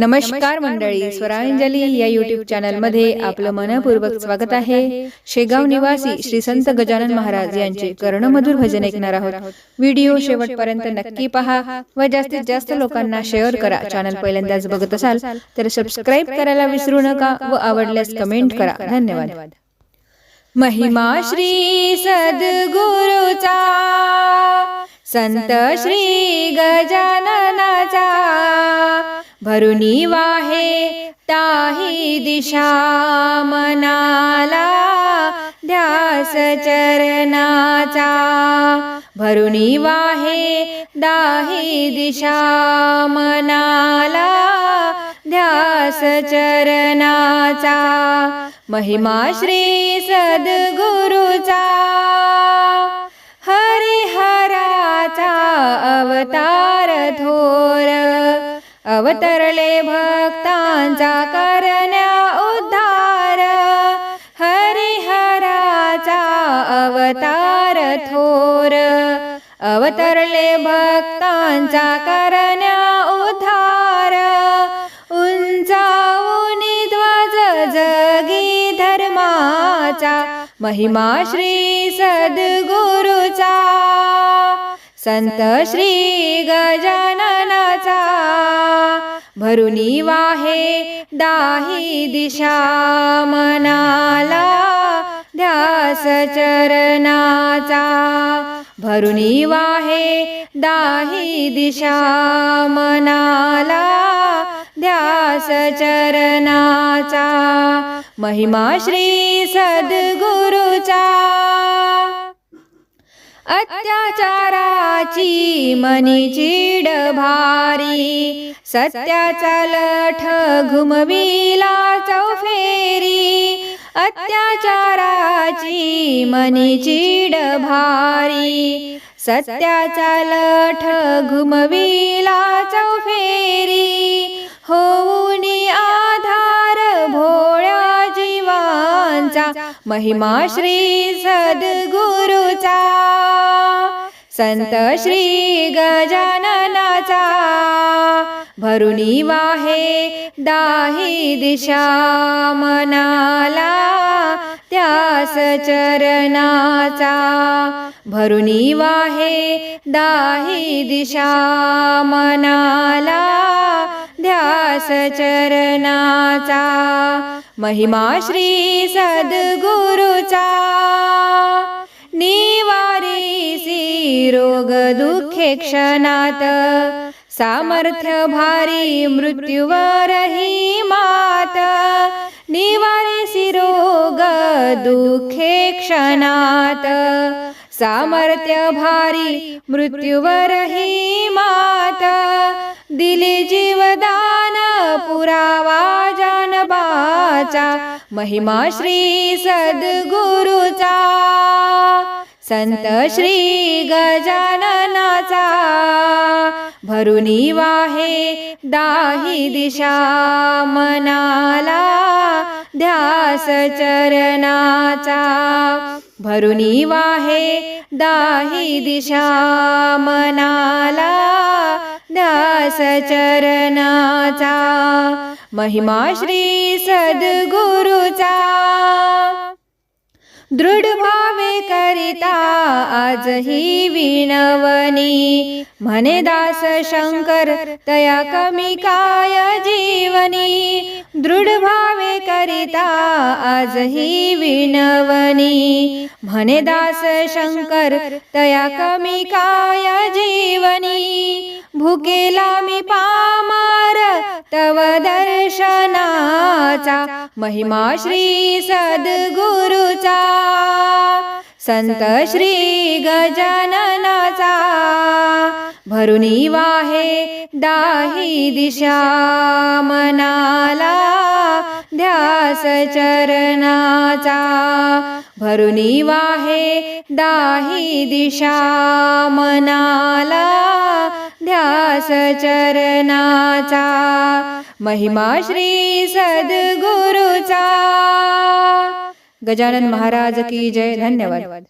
नमस्कार मंडळी स्वरांजली या युट्यूब चॅनलमध्ये आपलं मनपूर्वक स्वागत आहे. शेगाव निवासी श्री संत गजानन महाराज यांचे कर्णमधुर भजन ऐकणार आहोत. व्हिडिओ शेवटपर्यंत नक्की पहा व जास्तीत जास्त लोकांना शेअर करा. चॅनल पहिल्यांदाच बघत असाल तर सबस्क्राईब करायला विसरू नका व आवडल्यास कमेंट करा. धन्यवाद. महिमा श्री सद्गुरुचा संत श्री गजाननाचा भरुनी वाहे ताही दिशा मनाला ध्यास चरणाचा. भरुनी वाहे दाही दिशा मनाला ध्यास चरणाचा. महिमा श्री सद्गुरुचा. अवतरले भक्तांचा करण्या उद्धार. हरिहराचा अवतार थोर. अवतरले भक्तांचा करण्या उद्धार. उंचावूनी ध्वज जगी धर्माचा. महिमा श्री सद्गुरुचा संत श्री गजाननाचा. भरुनी वाहे दाही दिशा मनाला ध्यास चरणाचा. भरुनी वाहे दाही दिशा मनाला ध्यास चरणाचा. महिमा श्री सद्गुरुचा अत्याचाराची मनी चीड भारी. सत्याचा लठ घुमविला चौफेरी. अत्याचाराची मनी चीड भारी. सत्याचा लठ घुमविला चौफेरी. होऊनी आधार भोळ्या जीवांचा. महिमा श्री सद्गुरुचा. संत श्री गजाननाचा भरुनी वाहे दाही दिशा मनाला त्यास चरणाचा भरुनी वाहे दाही दिशा मनाला ध्यास चरणाचा महिमा श्री सद्गुरुचा निवारी रोग दुःखे क्षणात। सामर्थ्य भारी मृत्यूवरही मात। निवारी रोग दुःखे क्षणात। सामर्थ्य भारी मृत्यूवरही मात। दिले जीवदान पुरावा जानबाचा महिमा श्री सद्गुरुचा। संत श्री गजाननाचा. भरुनी वाहे दाही दिशा मनाला ध्यास चरणाचा. भरुनी वाहे दाही दिशा मनाला ध्यास चरणाचा. महिमा श्री सद्गुरुचा. दृढ भावे करिता आजही विणवनी म्हणे दास शंकर तया कमी काय जीवनी दृढ भावे करिता आजही विणवनी म्हणे दास शंकर तया कमी काय जीवनी भुकेला मी पामार तव दर्शनाचा महिमा श्री सद्गुरुचा संत श्री गजाननाचा भरुनी वाहे दाही दिशा मनाला ध्यास चरणाचा भरुनी वाहे दाही दिशा मनाला ध्यास चरणाचा महिमा श्री सद्गुरुचा. गजानन महाराज की जय. धन्यवाद.